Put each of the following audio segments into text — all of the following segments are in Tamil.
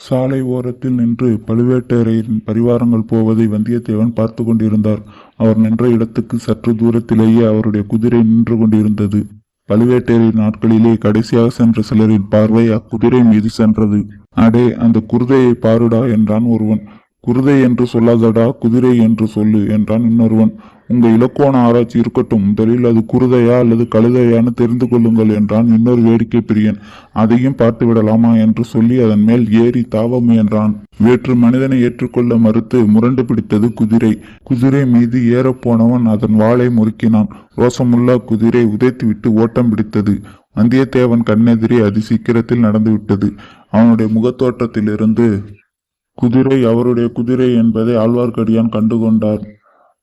சாலை ஓரத்தில் நின்று பழுவேட்டரையரின் பரிவாரங்கள் போவதை வந்தியத்தேவன் பார்த்து கொண்டிருந்தார். அவர் நின்ற இடத்துக்கு சற்று தூரத்திலேயே அவருடைய குதிரை நின்று கொண்டிருந்தது. பழுவேட்டரையர் நாட்களிலே கடைசியாக சென்ற சிலரின் பார்வை அக்குதிரை மீது சென்றது. அடே அந்த குருதையை பாருடா என்றான் ஒருவன். குருதை என்று சொல்லாதடா குதிரை என்று சொல்லு என்றான் இன்னொருவன். உங்க இலக்கோண ஆராய்ச்சி இருக்கட்டும் முதலில் அது குருதையா அல்லது கழுதையான்னு தெரிந்து கொள்ளுங்கள் என்றான் இன்னொரு வேடிக்கை பிரியன். அதையும் பார்த்து விடலாமா என்று சொல்லி அதன் மேல் ஏறி தாவ முயன்றான். வேற்று மனிதனை ஏற்றுக்கொள்ள மறுத்து முரண்டு பிடித்தது குதிரை. குதிரை மீது ஏறப்போனவன் அதன் வாளை முறுக்கினான். ரோசமுள்ள குதிரை உதைத்துவிட்டு ஓட்டம் பிடித்தது. வந்தியத்தேவன் கண்ணெதிரே அதி சீக்கிரத்தில் நடந்துவிட்டது. அவனுடைய முகத்தோற்றத்திலிருந்து குதிரை அவருடைய குதிரை என்பதை ஆழ்வார்க்கடியான் கண்டுகொண்டார்.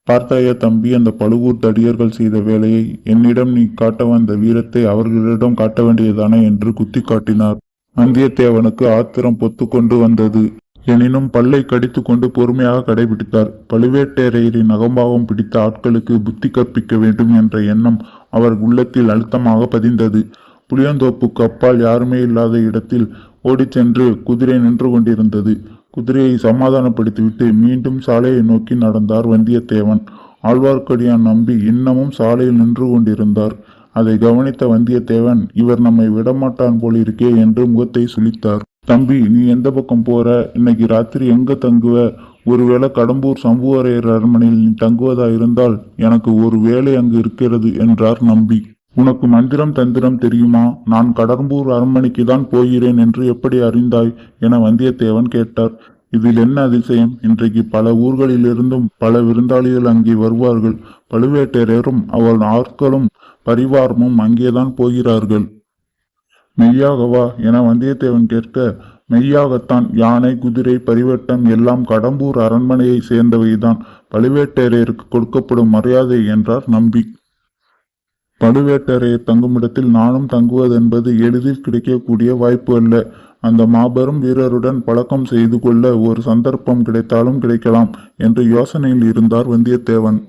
பார்த்தாயா தம்பி அந்த பழுவூர் தடியர்கள் செய்த வேலையை என்னிடம் நீ காட்ட வந்த வீரத்தை அவர்களிடம் காட்ட வேண்டியதானே என்று குத்தி காட்டினார். வந்தியத்தேவனுக்கு ஆத்திரம் பொத்து கொண்டு வந்தது. எனினும் பல்லை கடித்து கொண்டு பொறுமையாக கடைபிடித்தார். பழுவேட்டரையரின் அகம்பாவம் பிடித்த ஆட்களுக்கு புத்தி கற்பிக்க வேண்டும் என்ற எண்ணம் அவர் உள்ளத்தில் அழுத்தமாக பதிந்தது. புளியந்தோப்புக்கு அப்பால் யாருமே இல்லாத இடத்தில் ஓடிச் சென்று குதிரை நின்று கொண்டிருந்தது. குதிரையை சமாதானப்படுத்திவிட்டு மீண்டும் சாலையை நோக்கி நடந்தார் வந்தியத்தேவன். ஆழ்வார்க்கடியான் நம்பி இன்னமும் சாலையில் நின்று கொண்டிருந்தார். அதை கவனித்த வந்தியத்தேவன் இவர் நம்மை விடமாட்டான் போலிருக்கே என்று முகத்தை சுளித்தார். தம்பி நீ எந்த பக்கம் போற? இன்னைக்கு ராத்திரி எங்க தங்குவ? ஒருவேளை கடம்பூர் சம்புவரையர் அரண்மனையில் நீ தங்குவதா இருந்தால் எனக்கு ஒரு வேலை அங்கு இருக்கிறது என்றார் நம்பி. உனக்கு மந்திரம் தந்திரம் தெரியுமா? நான் கடம்பூர் அரண்மனைக்கு தான் போகிறேன் என்று எப்படி அறிந்தாய்? என வந்தியத்தேவன் கேட்டார். இதில் என்ன அதிசயம்? இன்றைக்கு பல ஊர்களிலிருந்தும் பல விருந்தாளிகள் அங்கே வருவார்கள். பழுவேட்டரையரும் அவள் ஆட்களும் பரிவாரமும் அங்கேதான் போகிறார்கள். மெய்யாகவா? என வந்தியத்தேவன் கேட்க மெய்யாகத்தான் யானை குதிரை பரிவட்டம் எல்லாம் கடம்பூர் அரண்மனையை சேர்ந்தவைதான். பழுவேட்டரையருக்கு கொடுக்கப்படும் மரியாதை என்றார் நம்பி. பழுவேட்டரையர் தங்குமிடத்தில் நானும் தங்குவதென்பது எளிதில் கிடைக்கக்கூடிய வாய்ப்பு அல்ல. அந்த மாபெரும் வீரருடன் பழக்கம் செய்து கொள்ள ஒரு சந்தர்ப்பம் கிடைத்தாலும் கிடைக்கலாம் என்று யோசனையில் இருந்தார் வந்தியத்தேவன்.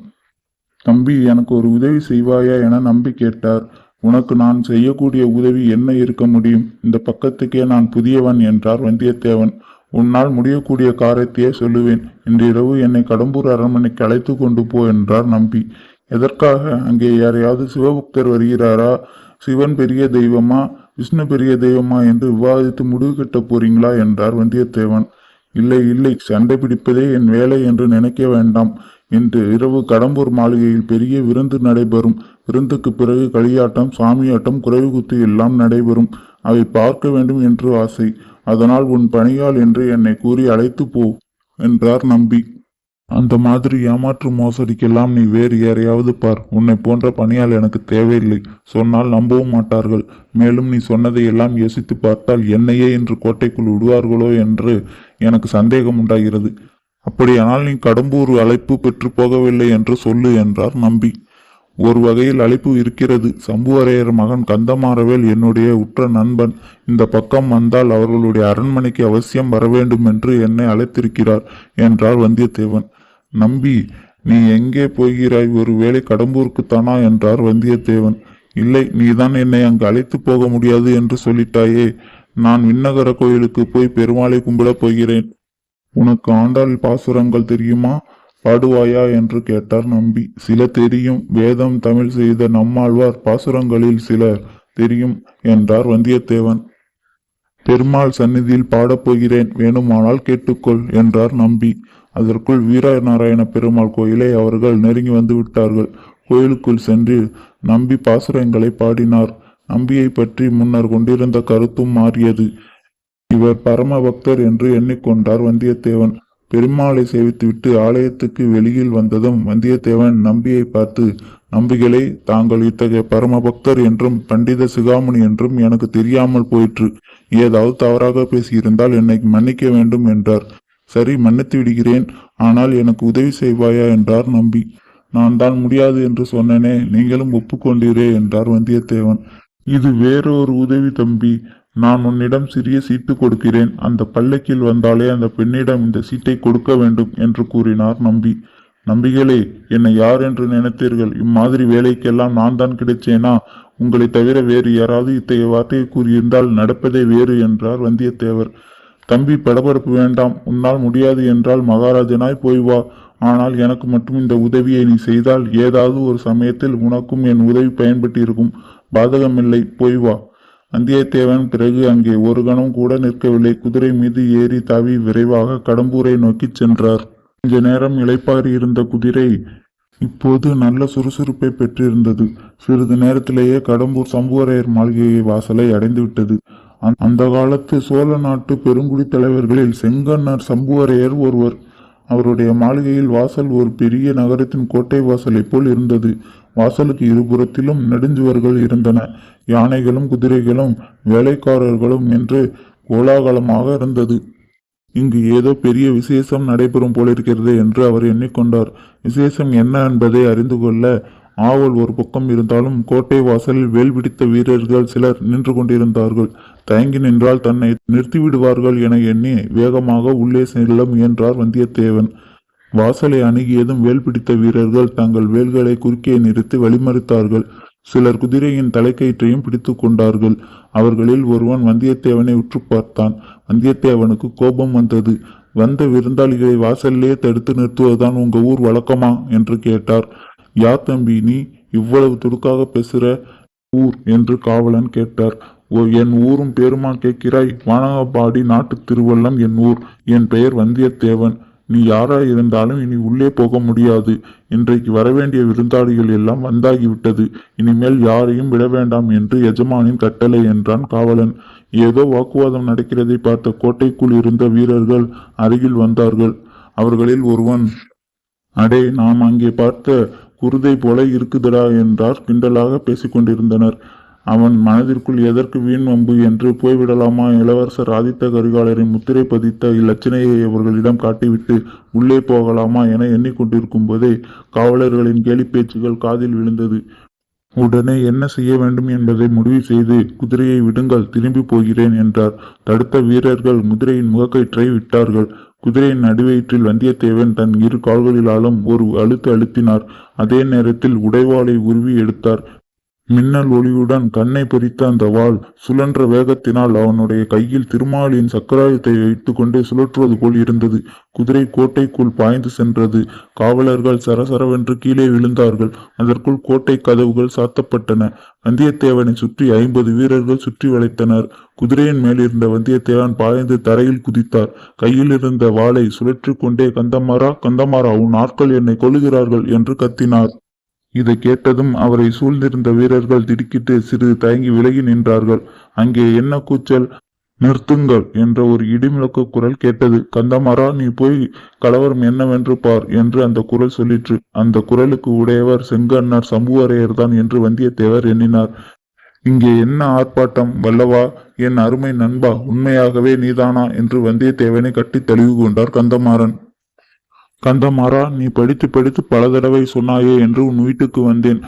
தம்பி எனக்கு ஒரு உதவி செய்வாயா? என நம்பி கேட்டார். உனக்கு நான் செய்யக்கூடிய உதவி என்ன இருக்க முடியும்? இந்த பக்கத்துக்கே நான் புதியவன் என்றார் வந்தியத்தேவன். உன்னால் முடியக்கூடிய காரியத்தையே சொல்லுவேன். இன்றிரவு என்னை கடம்பூர் அரண்மனைக்கு அழைத்து கொண்டு போ என்றார் நம்பி. எதற்காக அங்கே யாரையாவது சிவபக்தர் வருகிறாரா? சிவன் பெரிய தெய்வமா? விஷ்ணு பெரிய தெய்வமா என்று விவாதித்து முடிவு கட்ட போறீங்களா? என்றார் வந்தியத்தேவன். இல்லை இல்லை சண்டை பிடிப்பதே என் வேலை என்று நினைக்க வேண்டாம் இன்று இரவு கடம்பூர் மாளிகையில் பெரிய விருந்து நடைபெறும். விருந்துக்கு பிறகு களியாட்டம் சாமியாட்டம் குறைவு குத்து எல்லாம் நடைபெறும். அவை பார்க்க வேண்டும் என்று ஆசை. அதனால் உன் பணியால் என்று என்னை கூறி அழைத்து போ என்றார் நம்பி. அந்த மாதிரி ஏமாற்று மோசடிக்கெல்லாம் நீ வேறு யாரையாவது பார். உன்னை போன்ற பணியால் எனக்கு தேவையில்லை. சொன்னால் நம்பவும் மாட்டார்கள். மேலும் நீ சொன்னதை எல்லாம் யோசித்து பார்த்தால் என்னையே இன்று கோட்டைக்குள் விடுவார்களோ என்று எனக்கு சந்தேகம் உண்டாகிறது. அப்படியானால் நீ கடம்பூர் அழைப்பு பெற்று போகவில்லை என்று சொல்லு என்றார் நம்பி. ஒரு வகையில் அழைப்பு இருக்கிறது. சம்புவரையர் மகன் கந்தமாறவேல் என்னுடைய உற்ற நண்பன். இந்த பக்கம் வந்தால் அவர்களுடைய அரண்மனைக்கு அவசியம் வர வேண்டும் என்று என்னை அழைத்திருக்கிறார் என்றார் வந்தியத்தேவன். நம்பி நீ எங்கே போகிறாய்? ஒருவேளை கடம்பூருக்குத்தானா? என்றார் வந்தியத்தேவன். இல்லை நீதான் என்னை அங்கு அழைத்து போக முடியாது என்று சொல்லிட்டாயே. நான் விண்ணகர கோயிலுக்கு போய் பெருமாளை கும்பிடப் போகிறேன். உனக்கு ஆண்டாள் பாசுரங்கள் தெரியுமா? பாடுவாயா? என்று கேட்டார் நம்பி. சில தெரியும். வேதம் தமிழ் செய்த நம்மாழ்வார் பாசுரங்களில் சில தெரியும் என்றார் வந்தியத்தேவன். பெருமாள் சந்நிதியில் பாடப்போகிறேன் வேணுமானால் கேட்டுக்கொள் என்றார் நம்பி. அதற்குள் வீரநாராயண பெருமாள் கோயிலை அவர்கள் நெருங்கி வந்து விட்டார்கள் கோயிலுக்குள் சென்று நம்பி பாசுரங்களை பாடினார். நம்பியை பற்றி முன்னர் கொண்டிருந்த கருத்தும் மாறியது. இவர் பரம பக்தர் என்று எண்ணிக்கொண்டார் வந்தியத்தேவன். பெருமாளை சேவித்துவிட்டு ஆலயத்துக்கு வெளியில் வந்ததும் வந்தியத்தேவன் நம்பியை பார்த்து நம்பிகளே தாங்கள் இத்தகைய பரம பக்தர் என்றும் பண்டித சிகாமணி என்றும் எனக்கு தெரியாமல் போயிற்று. ஏதாவது தவறாக பேசியிருந்தால் என்னை மன்னிக்க வேண்டும் என்றார். சரி மன்னித்து விடுகிறேன். ஆனால் எனக்கு உதவி செய்வாயா என்றார் நம்பி. நான் தான் முடியாது என்று சொன்னனே நீங்களும் ஒப்புக்கொண்டீரே என்றார் வந்தியத்தேவன். இது வேறொரு உதவி தம்பி. நான் உன்னிடம் சிறிய சீட்டு கொடுக்கிறேன். அந்த பல்லக்கில் வந்தாலே அந்த பெண்ணிடம் இந்த சீட்டை கொடுக்க வேண்டும் என்று கூறினார் நம்பி. நம்பிகளே என்னை யார் என்று நினைத்தீர்கள்? இம்மாதிரி வேலைக்கெல்லாம் நான் தான் கிடைச்சேனா? உங்களை தவிர வேறு யாராவது இத்தகைய வார்த்தையை கூறியிருந்தால் நடப்பதே வேறு என்றார் வந்தியத்தேவர். தம்பி படபரப்பு வேண்டாம் உன்னால் முடியாது என்றால் மகாராஜனாய் போய் வா. ஆனால் எனக்கு மட்டும் இந்த உதவியை நீ செய்தால் ஏதாவது ஒரு சமயத்தில் உனக்கும் என் உதவி பயன்பட்டிருக்கும். பாதகமில்லை போய் வா. வந்தியத்தேவன் பிறகு அங்கே ஒரு கணம் கூட நிற்கவில்லை. குதிரை மீது ஏறி தாவி விரைவாக கடம்பூரை நோக்கிச் சென்றார். கொஞ்ச நேரம் இளைப்பாறி இருந்த குதிரை இப்போது நல்ல சுறுசுறுப்பை பெற்றிருந்தது. சிறிது நேரத்திலேயே கடம்பூர் சம்புவரையர் மாளிகை வாசலை அடைந்துவிட்டது. அந்த- காலத்து சோழ நாட்டு பெருங்குடி தலைவர்களில் செங்கன்னர் சம்புவரையர் ஒருவர். அவருடைய மாளிகையில் வாசல் ஒரு பெரிய நகரத்தின் கோட்டை வாசலை போல் இருந்தது. வாசலுக்கு இருபுறத்திலும் நெடுஞ்சுவர்கள் இருந்தன. யானைகளும் குதிரைகளும் வேலைக்காரர்களும் என்று கோலாகலமாக இருந்தது. இங்கு ஏதோ பெரிய விசேஷம் நடைபெறும் போலிருக்கிறது என்று அவர் எண்ணிக்கொண்டார். விசேஷம் என்ன என்பதை அறிந்து கொள்ள ஆவல் ஒரு பக்கம் இருந்தாலும் கோட்டை வாசலில் வேல் பிடித்த வீரர்கள் சிலர் நின்று கொண்டிருந்தார்கள். தயங்கி நின்றால் தன்னை நிறுத்திவிடுவார்கள் என எண்ணி வேகமாக உள்ளே செல்ல முயன்றார் வந்தியத்தேவன். வாசலை அணுகியதும் வேல் பிடித்த வீரர்கள் தங்கள் வேல்களை குறுக்கே நிறுத்தி வழிமறித்தார்கள். சிலர் குதிரையின் தலைக்கயிற்றையும் பிடித்து கொண்டார்கள். அவர்களில் ஒருவன் வந்தியத்தேவனை உற்று பார்த்தான். வந்தியத்தேவனுக்கு கோபம் வந்தது. வந்த விருந்தாளிகளை வாசலிலே தடுத்து நிறுத்துவதுதான் உங்க ஊர் வழக்கமா? என்று கேட்டார். யா தம்பி நீ இவ்வளவு துடுக்காக பேசுற ஊர் என்று காவலன் கேட்டார். ஓ என் ஊரும் பேருமா கேட்கிறாய்? வானகப்பாடி நாட்டு திருவள்ளம் என் ஊர். என் பெயர் வந்தியத்தேவன். நீ யாரா இருந்தாலும் இனி உள்ளே போக முடியாது. இன்றைக்கு வரவேண்டிய விருந்தாளிகள் எல்லாம் வந்தாகிவிட்டது. இனிமேல் யாரையும் விட வேண்டாம் என்று எஜமானின் கட்டளை என்றான் காவலன். ஏதோ வாக்குவாதம் நடக்கிறதை பார்த்த கோட்டைக்குள் இருந்த வீரர்கள் அருகில் வந்தார்கள். அவர்களில் ஒருவன் அடே நாம் அங்கே பார்த்த குருதை போல இருக்குதடா என்றார். கிண்டலாக பேசிக் கொண்டிருந்தனர் அவன் மனதிற்குள் எதற்கு வீண் வம்பு என்று போய்விடலாமா? இளவரசர் ஆதித்த கரிகாலரின் முத்திரை பதித்த இலச்சினையை அவர்களிடம் காட்டிவிட்டு உள்ளே போகலாமா என எண்ணிக்கொண்டிருக்கும் போதே காவலர்களின் கேலி பேச்சுகள் காதில் விழுந்தது. உடனே என்ன செய்ய வேண்டும் என்பதை முடிவு செய்து குதிரையை விடுங்கள் திரும்பி போகிறேன் என்றார். தடுத்த வீரர்கள் குதிரையின் முகக்கயிற்றை விட்டார்கள். குதிரையின் நடுவயிற்றில் வந்தியத்தேவன் தன் இரு கால்களிலாலும் ஒரு அழுத்து அழுத்தினார். அதே நேரத்தில் உடைவாளை உருவி எடுத்தார். மின்னல் ஒளியுடன் கண்ணை பொறித்த அந்த வாள் சுழன்ற வேகத்தினால் அவனுடைய கையில் திருமாலின் சக்கராயத்தை வைத்துக்கொண்டு சுழற்றுவது போல் இருந்தது. குதிரை கோட்டைக்குள் பாய்ந்து சென்றது. காவலர்கள் சரசரவென்று கீழே விழுந்தார்கள். அதற்குள் கோட்டை கதவுகள் சாத்தப்பட்டன. வந்தியத்தேவனை சுற்றி ஐம்பது வீரர்கள் சுற்றி வளைத்தனர். குதிரையின் மேலிருந்த வந்தியத்தேவன் பாய்ந்து தரையில் குதித்தார். கையில் இருந்த வாளை சுழற்றி கொண்டே கந்தமாரா கந்தமாரா உன் ஆட்கள் என்னை கொல்லுகிறார்கள் என்று கத்தினார். இதை கேட்டதும் அவரை சூழ்ந்திருந்த வீரர்கள் திடுக்கிட்டு சிறிது தயங்கி விலகி நின்றார்கள். அங்கே என்ன கூச்சல்? நிறுத்துங்கள் என்ற ஒரு இடிமுழக்க குரல் கேட்டது. கந்தமாரா நீ போய் கலவரம் என்னவென்று பார் என்று அந்த குரல் சொல்லிற்று. அந்த குரலுக்கு உடையவர் செங்கன்னார் சம்புவரையர் தான் என்று வந்தியத்தேவர் எண்ணினார். இங்கே என்ன ஆர்ப்பாட்டம் வல்லவா? என் அருமை நண்பா உண்மையாகவே நீதானா? என்று வந்தியத்தேவனை கட்டி தெளிவு கொண்டார் கந்தமாறன். கந்தமாறா நீ படித்து படித்து பல தடவை சொன்னாயே என்று உன் வீட்டுக்கு வந்தேன்.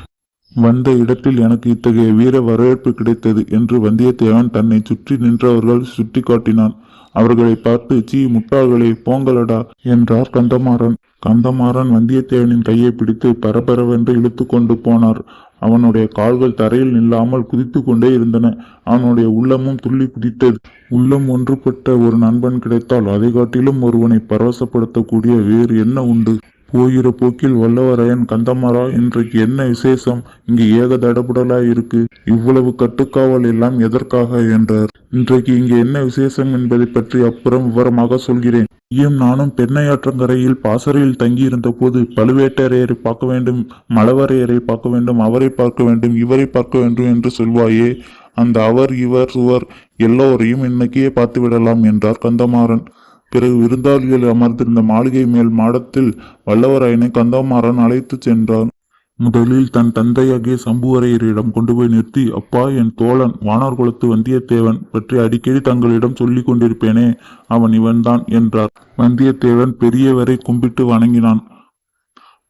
வந்த இடத்தில் எனக்கு இத்தகைய வீர வரவேற்பு கிடைத்தது என்று வந்தியத்தேவன் தன்னை சுற்றி நின்றவர்கள் சுட்டி காட்டினான் அவர்களை பார்த்து சீ முட்டாள்களே போங்களடா என்றார் கந்தமாறன். கந்தமாறன் வந்தியத்தேவனின் கையை பிடித்து பரபரவென்று இழுத்து கொண்டு போனார். அவனுடைய கால்கள் தரையில் நில்லாமல் குதித்து கொண்டே இருந்தன. அவனுடைய உள்ளமும் துள்ளி குதித்தது. உள்ளம் ஒன்றுபட்ட ஒரு நண்பன் கிடைத்தால் அதை காட்டிலும் ஒருவனை பரவசப்படுத்தக்கூடிய வேறு என்ன உண்டு? போகிற போக்கில் வல்லவரையன் கந்தமாரா இன்றைக்கு என்ன விசேஷம்? இங்கு ஏக தடபுடலாய் இருக்கு. இவ்வளவு கட்டுக்காவல் எல்லாம் எதற்காக என்றார். இன்றைக்கு இங்கு என்ன விசேஷம் என்பதை பற்றி அப்புறம் விவரமாக சொல்கிறேன். நீயும் நானும் பெண்ணையாற்றங்கரையில் பாசறையில் தங்கியிருந்த போது பழுவேட்டரையரை பார்க்க வேண்டும் மலவரையரை பார்க்க வேண்டும் அவரை பார்க்க வேண்டும் இவரை பார்க்க வேண்டும் என்று சொல்வாயே. அந்த அவர் இவர் சுவர் எல்லோரையும் இன்னைக்கே பார்த்து விடலாம் என்றார் கந்தமாறன். பிறகு விருந்தாளிகள் அமர்ந்திருந்த மாளிகை மேல் மாடத்தில் வல்லவராயனை கந்தமாறன் அழைத்துச் சென்றான். முதலில் தன் தந்தையாகிய சம்புவரையரிடம் கொண்டு போய் நிறுத்தி அப்பா என் தோழன் வானார்குலத்து வந்தியத்தேவன் பற்றி அடிக்கடி தங்களிடம் சொல்லிக் கொண்டிருப்பேனே அவன் இவன்தான் என்றார். வந்தியத்தேவன் பெரியவரை கும்பிட்டு வணங்கினான்.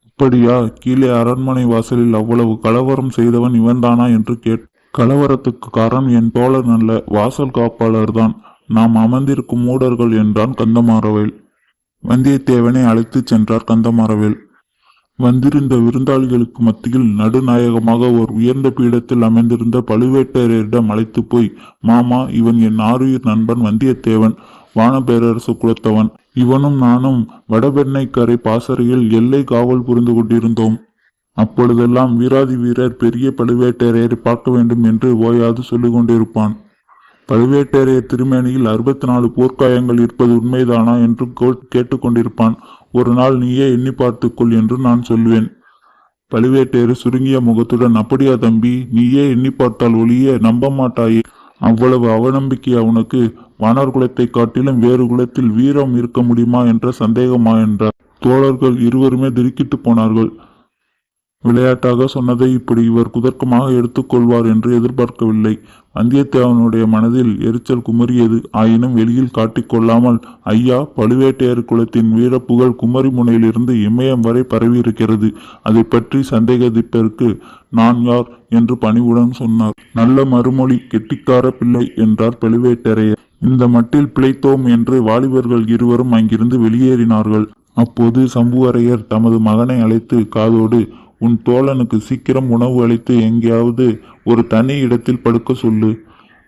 அப்படியா? கீழே அரண்மனை வாசலில் அவ்வளவு கலவரம் செய்தவன் இவன்தானா? என்று கேட் கலவரத்துக்கு காரணம் என் தோழன் அல்ல வாசல் காப்பாளர்தான். நாம் அமர்ந்திருக்கும் மூடர்கள் என்றான் கந்தமாறவேல். வந்தியத்தேவனை அழைத்துச் சென்றார் கந்தமாறவேல். வந்திருந்த விருந்தாளிகளுக்கு மத்தியில் நடுநாயகமாக ஒரு உயர்ந்த பீடத்தில் அமைந்திருந்த பழுவேட்டரையரிடம் அழைத்து போய் மாமா இவன் என் ஆருயிர் நண்பன் வந்தியத்தேவன் வானபேரரசு குலத்தவன். இவனும் நானும் வடபெண்ணைக்கரை பாசறையில் எல்லை காவல் புரிந்து கொண்டிருந்தோம். அப்பொழுதெல்லாம் வீராதி வீரர் பெரிய பழுவேட்டரையரை பார்க்க வேண்டும் என்று ஓயாது சொல்லிக் கொண்டிருப்பான். பழுவேட்டரையர் திருமேனியில் அறுபத்தி நாலு போர்க்காயங்கள் இருப்பது உண்மைதானா என்று கேட்டுக்கொண்டிருப்பான். ஒரு நாள் நீயே எண்ணி பார்த்துக்கொள் என்று நான் சொல்வேன் பழுவேட்டையர் சுருங்கிய முகத்துடன் அப்படியா தம்பி நீயே எண்ணி பார்த்தால் ஒளிய நம்ப மாட்டாயே. அவ்வளவு அவநம்பிக்கையா உனக்கு? வானர் குலத்தை காட்டிலும் வேறு குலத்தில் வீரம் இருக்க முடியுமா? என்ற சந்தேகமா என்றார் தோழர்கள் இருவருமே திடுக்கிட்டு போனார்கள். விளையாட்டாக சொன்னதை இப்படி இவர் குதர்க்கமாக எடுத்துக்கொள்வார் என்று எதிர்பார்க்கவில்லை. வந்தியத்தேவனுடைய மனதில் எரிச்சல் குமரியது. ஆயினும் வெளியில் காட்டிக்கொள்ளாமல் ஐயா பழுவேட்டையர் குலத்தின் வீரப்புகழ் குமரி முனையிலிருந்து இமயம் வரை பரவியிருக்கிறது. அதை பற்றி சந்தேகத்திற்கு நான் யார் என்று பணிவுடன் சொன்னார். நல்ல மறுமொழி கெட்டிக்கார பிள்ளை என்றார் பழுவேட்டரையர். இந்த மட்டில் பிழைத்தோம் என்று வாலிபர்கள் இருவரும் அங்கிருந்து வெளியேறினார்கள். அப்போது சம்புவரையர் தமது மகனை அழைத்து காதோடு உன் தோழனுக்கு சீக்கிரம் உணவு அளித்து எங்கேயாவது ஒரு தனி இடத்தில் படுக்க சொல்லு.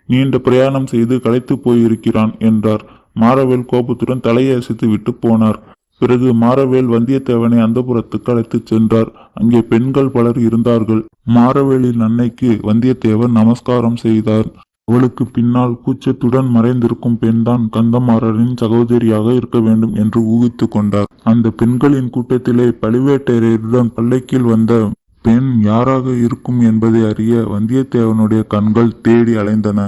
நீண்ட பிரயாணம் செய்து களைத்து போயிருக்கிறான் என்றார். மாரவேல் கோபத்துடன் தலையை அசைத்து விட்டு போனார். பிறகு மாரவேல் வந்தியத்தேவனை அந்தப்புறத்துக்கு அழைத்துச் சென்றார். அங்கே பெண்கள் பலர் இருந்தார்கள். மாரவேலின் அன்னைக்கு வந்தியத்தேவன் நமஸ்காரம் செய்தார். அவளுக்கு பின்னால் கூச்சத்துடன் மறைந்திருக்கும் பெண்தான் கந்தமாறரின் சகோதரியாக இருக்க வேண்டும் என்று ஊகித்து கொண்டார். அந்த பெண்களின் கூட்டத்திலே பழுவேட்டரையருடன் பள்ளைக்கில் வந்த பெண் யாராக இருக்கும் என்பதை அறிய வந்தியத்தேவனுடைய கண்கள் தேடி அலைந்தன.